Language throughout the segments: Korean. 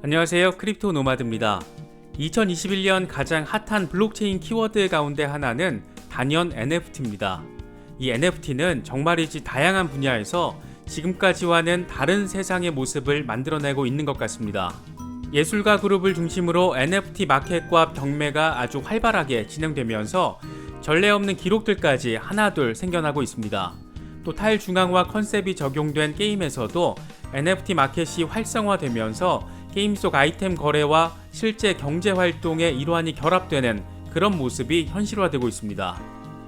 안녕하세요. 크립토 노마드입니다. 2021년 가장 핫한 블록체인 키워드 가운데 하나는 단연 NFT입니다. 이 NFT는 정말이지 다양한 분야에서 지금까지와는 다른 세상의 모습을 만들어내고 있는 것 같습니다. 예술가 그룹을 중심으로 NFT 마켓과 경매가 아주 활발하게 진행되면서 전례 없는 기록들까지 하나둘 생겨나고 있습니다. 또 탈중앙화 컨셉이 적용된 게임에서도 NFT 마켓이 활성화되면서 게임 속 아이템 거래와 실제 경제 활동의 일환이 결합되는 그런 모습이 현실화되고 있습니다.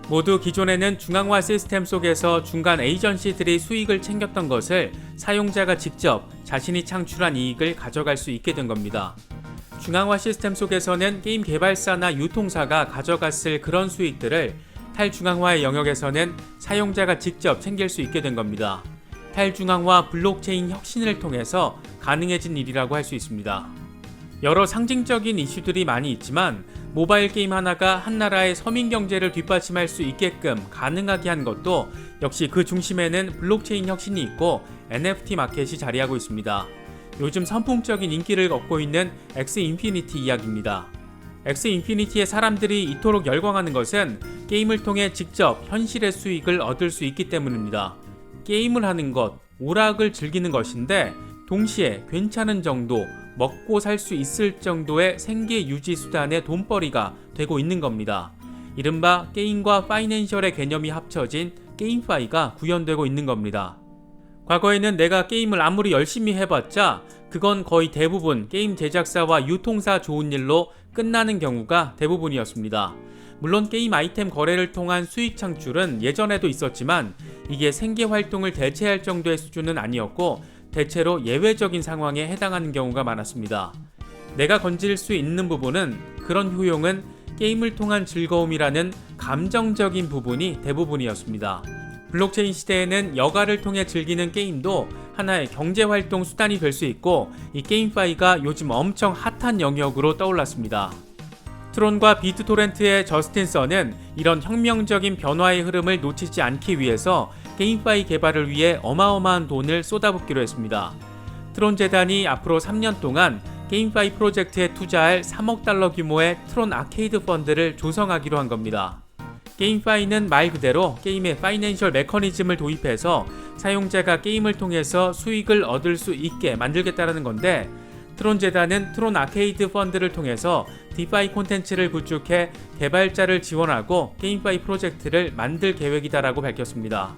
모두 기존에는 중앙화 시스템 속에서 중간 에이전시들이 수익을 챙겼던 것을 사용자가 직접 자신이 창출한 이익을 가져갈 수 있게 된 겁니다. 중앙화 시스템 속에서는 게임 개발사나 유통사가 가져갔을 그런 수익들을 탈중앙화의 영역에서는 사용자가 직접 챙길 수 있게 된 겁니다. 탈중앙화 블록체인 혁신을 통해서 가능해진 일이라고 할 수 있습니다. 여러 상징적인 이슈들이 많이 있지만 모바일 게임 하나가 한 나라의 서민 경제를 뒷받침할 수 있게끔 가능하게 한 것도 역시 그 중심에는 블록체인 혁신이 있고 NFT 마켓이 자리하고 있습니다. 요즘 선풍적인 인기를 얻고 있는 엑스 인피니티 이야기입니다. 엑스 인피니티의 사람들이 이토록 열광하는 것은 게임을 통해 직접 현실의 수익을 얻을 수 있기 때문입니다. 게임을 하는 것, 오락을 즐기는 것인데 동시에 괜찮은 정도, 먹고 살 수 있을 정도의 생계 유지 수단의 돈벌이가 되고 있는 겁니다. 이른바 게임과 파이낸셜의 개념이 합쳐진 게임파이가 구현되고 있는 겁니다. 과거에는 내가 게임을 아무리 열심히 해봤자 그건 거의 대부분 게임 제작사와 유통사 좋은 일로 끝나는 경우가 대부분이었습니다. 물론 게임 아이템 거래를 통한 수익 창출은 예전에도 있었지만 이게 생계 활동을 대체할 정도의 수준은 아니었고 대체로 예외적인 상황에 해당하는 경우가 많았습니다. 내가 건질 수 있는 부분은 그런 효용은 게임을 통한 즐거움이라는 감정적인 부분이 대부분이었습니다. 블록체인 시대에는 여가를 통해 즐기는 게임도 하나의 경제 활동 수단이 될 수 있고 이 게임파이가 요즘 엄청 핫한 영역으로 떠올랐습니다. 트론과 비트토렌트의 저스틴 서는 이런 혁명적인 변화의 흐름을 놓치지 않기 위해서 게임파이 개발을 위해 어마어마한 돈을 쏟아붓기로 했습니다. 트론 재단이 앞으로 3년 동안 게임파이 프로젝트에 투자할 3억 달러 규모의 트론 아케이드 펀드를 조성하기로 한 겁니다. 게임파이는 말 그대로 게임의 파이낸셜 메커니즘을 도입해서 사용자가 게임을 통해서 수익을 얻을 수 있게 만들겠다는 건데 트론 재단은 트론 아케이드 펀드를 통해서 디파이 콘텐츠를 구축해 개발자를 지원하고 게임파이 프로젝트를 만들 계획이다라고 밝혔습니다.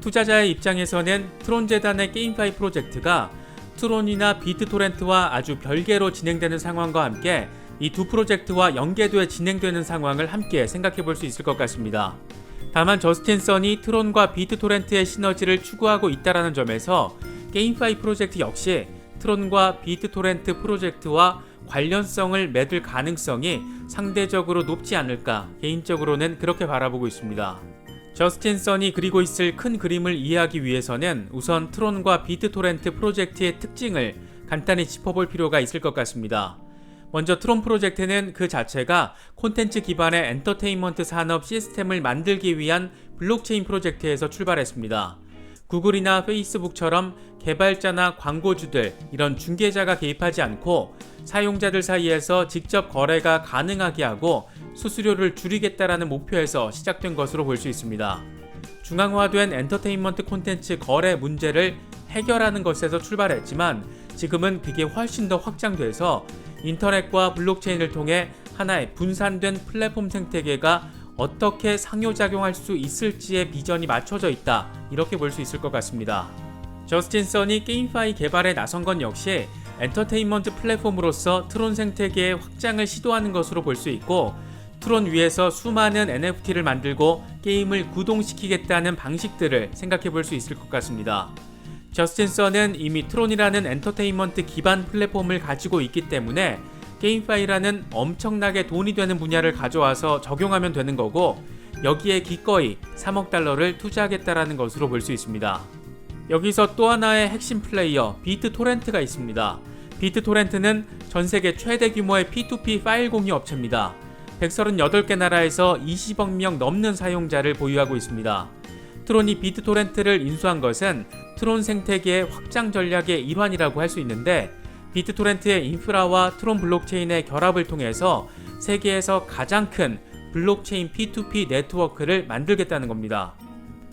투자자의 입장에서는 트론 재단의 게임파이 프로젝트가 트론이나 비트토렌트와 아주 별개로 진행되는 상황과 함께 이 두 프로젝트와 연계돼 진행되는 상황을 함께 생각해 볼 수 있을 것 같습니다. 다만 저스틴 선이 트론과 비트토렌트의 시너지를 추구하고 있다는 점에서 게임파이 프로젝트 역시 트론과 비트토렌트 프로젝트와 관련성을 맺을 가능성이 상대적으로 높지 않을까 개인적으로는 그렇게 바라보고 있습니다. 저스틴 선이 그리고 있을 큰 그림을 이해하기 위해서는 우선 트론과 비트토렌트 프로젝트의 특징을 간단히 짚어볼 필요가 있을 것 같습니다. 먼저 트론 프로젝트는 그 자체가 콘텐츠 기반의 엔터테인먼트 산업 시스템을 만들기 위한 블록체인 프로젝트에서 출발했습니다. 구글이나 페이스북처럼 개발자나 광고주들 이런 중개자가 개입하지 않고 사용자들 사이에서 직접 거래가 가능하게 하고 수수료를 줄이겠다라는 목표에서 시작된 것으로 볼 수 있습니다. 중앙화된 엔터테인먼트 콘텐츠 거래 문제를 해결하는 것에서 출발했지만 지금은 그게 훨씬 더 확장돼서 인터넷과 블록체인을 통해 하나의 분산된 플랫폼 생태계가 어떻게 상호작용할 수 있을지의 비전이 맞춰져 있다 이렇게 볼 수 있을 것 같습니다. 저스틴 선이 게임파이 개발에 나선 건 역시 엔터테인먼트 플랫폼으로서 트론 생태계의 확장을 시도하는 것으로 볼 수 있고 트론 위에서 수많은 NFT를 만들고 게임을 구동시키겠다는 방식들을 생각해 볼 수 있을 것 같습니다. 저스틴 선은 이미 트론이라는 엔터테인먼트 기반 플랫폼을 가지고 있기 때문에 게임파이라는 엄청나게 돈이 되는 분야를 가져와서 적용하면 되는 거고 여기에 기꺼이 3억 달러를 투자하겠다라는 것으로 볼 수 있습니다. 여기서 또 하나의 핵심 플레이어 비트 토렌트가 있습니다. 비트 토렌트는 전 세계 최대 규모의 P2P 파일 공유 업체입니다. 138개 나라에서 20억 명 넘는 사용자를 보유하고 있습니다. 트론이 비트 토렌트를 인수한 것은 트론 생태계의 확장 전략의 일환이라고 할 수 있는데 비트토렌트의 인프라와 트론 블록체인의 결합을 통해서 세계에서 가장 큰 블록체인 P2P 네트워크를 만들겠다는 겁니다.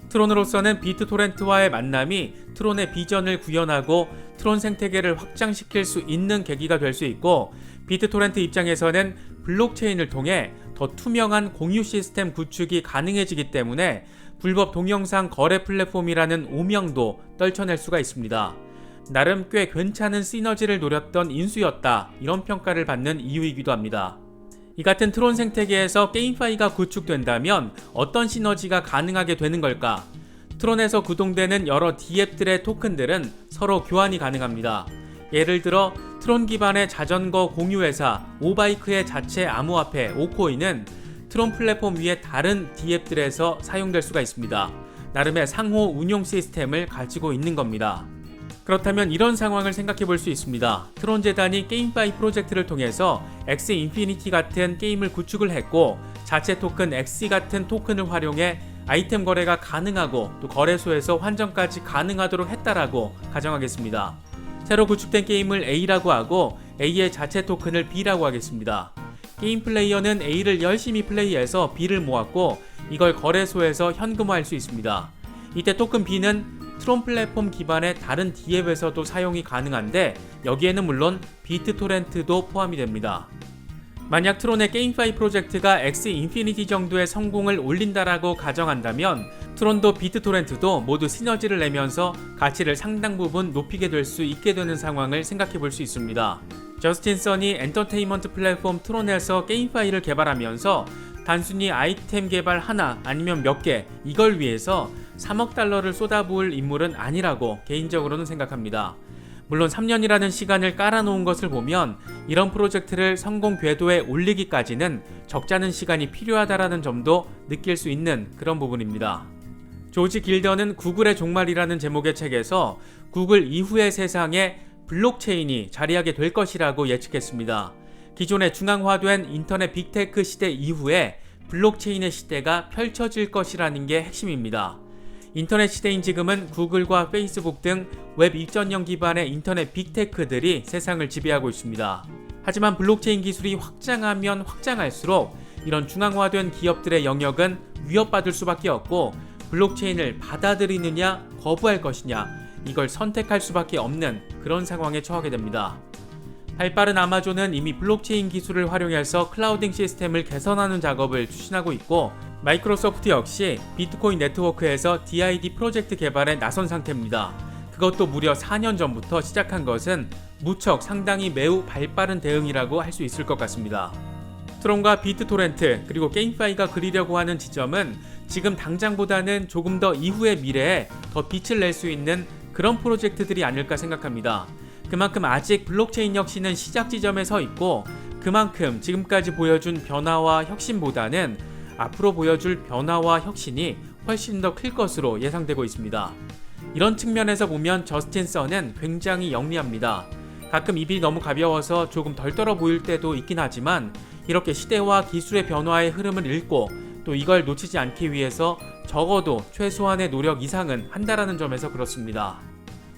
트론으로서는 비트토렌트와의 만남이 트론의 비전을 구현하고 트론 생태계를 확장시킬 수 있는 계기가 될 수 있고 비트토렌트 입장에서는 블록체인을 통해 더 투명한 공유 시스템 구축이 가능해지기 때문에 불법 동영상 거래 플랫폼이라는 오명도 떨쳐낼 수가 있습니다. 나름 꽤 괜찮은 시너지를 노렸던 인수였다 이런 평가를 받는 이유이기도 합니다. 이 같은 트론 생태계에서 게임파이가 구축된다면 어떤 시너지가 가능하게 되는 걸까? 트론에서 구동되는 여러 D앱들의 토큰들은 서로 교환이 가능합니다. 예를 들어 트론 기반의 자전거 공유 회사 오바이크의 자체 암호화폐 오코인은 트론 플랫폼 위에 다른 D앱들에서 사용될 수가 있습니다. 나름의 상호 운용 시스템을 가지고 있는 겁니다. 그렇다면 이런 상황을 생각해 볼 수 있습니다. 트론 재단이 게임파이 프로젝트를 통해서 X 인피니티 같은 게임을 구축을 했고 자체 토큰 X 같은 토큰을 활용해 아이템 거래가 가능하고 또 거래소에서 환전까지 가능하도록 했다라고 가정하겠습니다. 새로 구축된 게임을 A라고 하고 A의 자체 토큰을 B라고 하겠습니다. 게임 플레이어는 A를 열심히 플레이해서 B를 모았고 이걸 거래소에서 현금화할 수 있습니다. 이때 토큰 B는 트론 플랫폼 기반의 다른 D앱에서도 사용이 가능한데 여기에는 물론 비트 토렌트도 포함이 됩니다. 만약 트론의 게임파이 프로젝트가 X 인피니티 정도의 성공을 올린다라고 가정한다면 트론도 비트 토렌트도 모두 시너지를 내면서 가치를 상당 부분 높이게 될 수 있게 되는 상황을 생각해 볼 수 있습니다. 저스틴 선이 엔터테인먼트 플랫폼 트론에서 게임파이를 개발하면서 단순히 아이템 개발 하나 아니면 몇 개 이걸 위해서 3억 달러를 쏟아부을 인물은 아니라고 개인적으로는 생각합니다. 물론 3년이라는 시간을 깔아놓은 것을 보면 이런 프로젝트를 성공 궤도에 올리기까지는 적잖은 시간이 필요하다라는 점도 느낄 수 있는 그런 부분입니다. 조지 길더는 구글의 종말이라는 제목의 책에서 구글 이후의 세상에 블록체인이 자리하게 될 것이라고 예측했습니다. 기존의 중앙화된 인터넷 빅테크 시대 이후에 블록체인의 시대가 펼쳐질 것이라는 게 핵심입니다. 인터넷 시대인 지금은 구글과 페이스북 등 웹 2.0 기반의 인터넷 빅테크들이 세상을 지배하고 있습니다. 하지만 블록체인 기술이 확장하면 확장할수록 이런 중앙화된 기업들의 영역은 위협받을 수밖에 없고 블록체인을 받아들이느냐 거부할 것이냐 이걸 선택할 수밖에 없는 그런 상황에 처하게 됩니다. 발빠른 아마존은 이미 블록체인 기술을 활용해서 클라우딩 시스템을 개선하는 작업을 추진하고 있고 마이크로소프트 역시 비트코인 네트워크에서 DID 프로젝트 개발에 나선 상태입니다. 그것도 무려 4년 전부터 시작한 것은 무척 상당히 매우 발빠른 대응이라고 할 수 있을 것 같습니다. 트론과 비트토렌트 그리고 게임파이가 그리려고 하는 지점은 지금 당장보다는 조금 더 이후의 미래에 더 빛을 낼 수 있는 그런 프로젝트들이 아닐까 생각합니다. 그만큼 아직 블록체인 혁신은 시작 지점에 서 있고 그만큼 지금까지 보여준 변화와 혁신보다는 앞으로 보여줄 변화와 혁신이 훨씬 더 클 것으로 예상되고 있습니다. 이런 측면에서 보면 저스틴 선은 굉장히 영리합니다. 가끔 입이 너무 가벼워서 조금 덜 떨어 보일 때도 있긴 하지만 이렇게 시대와 기술의 변화의 흐름을 읽고 또 이걸 놓치지 않기 위해서 적어도 최소한의 노력 이상은 한다라는 점에서 그렇습니다.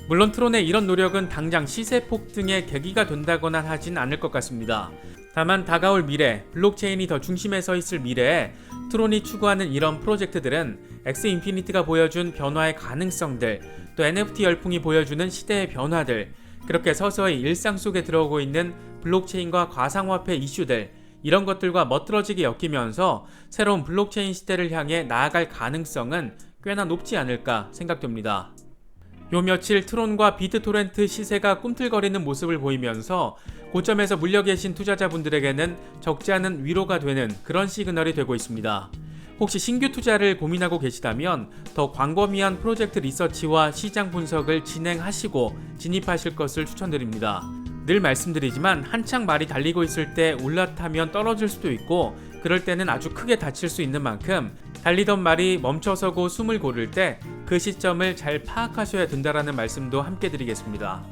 물론 트론의 이런 노력은 당장 시세 폭등의 계기가 된다거나 하진 않을 것 같습니다. 다만 다가올 미래, 블록체인이 더 중심에 서 있을 미래에 트론이 추구하는 이런 프로젝트들은 엑스 인피니티가 보여준 변화의 가능성들, 또 NFT 열풍이 보여주는 시대의 변화들, 그렇게 서서히 일상 속에 들어오고 있는 블록체인과 가상화폐 이슈들, 이런 것들과 멋들어지게 엮이면서 새로운 블록체인 시대를 향해 나아갈 가능성은 꽤나 높지 않을까 생각됩니다. 요 며칠 트론과 비트토렌트 시세가 꿈틀거리는 모습을 보이면서 고점에서 물려 계신 투자자분들에게는 적지 않은 위로가 되는 그런 시그널이 되고 있습니다. 혹시 신규 투자를 고민하고 계시다면 더 광범위한 프로젝트 리서치와 시장 분석을 진행하시고 진입하실 것을 추천드립니다. 늘 말씀드리지만 한창 말이 달리고 있을 때 올라타면 떨어질 수도 있고 그럴 때는 아주 크게 다칠 수 있는 만큼 달리던 말이 멈춰서고 숨을 고를 때 그 시점을 잘 파악하셔야 된다라는 말씀도 함께 드리겠습니다.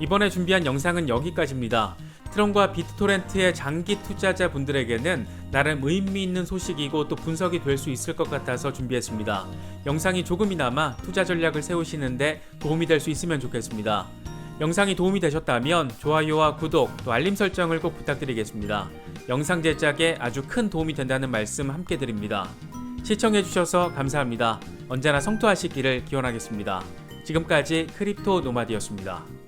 이번에 준비한 영상은 여기까지입니다. 트론과 비트토렌트의 장기 투자자 분들에게는 나름 의미 있는 소식이고 또 분석이 될 수 있을 것 같아서 준비했습니다. 영상이 조금이나마 투자 전략을 세우시는데 도움이 될 수 있으면 좋겠습니다. 영상이 도움이 되셨다면 좋아요와 구독 또 알림 설정을 꼭 부탁드리겠습니다. 영상 제작에 아주 큰 도움이 된다는 말씀 함께 드립니다. 시청해주셔서 감사합니다. 언제나 성투하시기를 기원하겠습니다. 지금까지 크립토 노마디였습니다.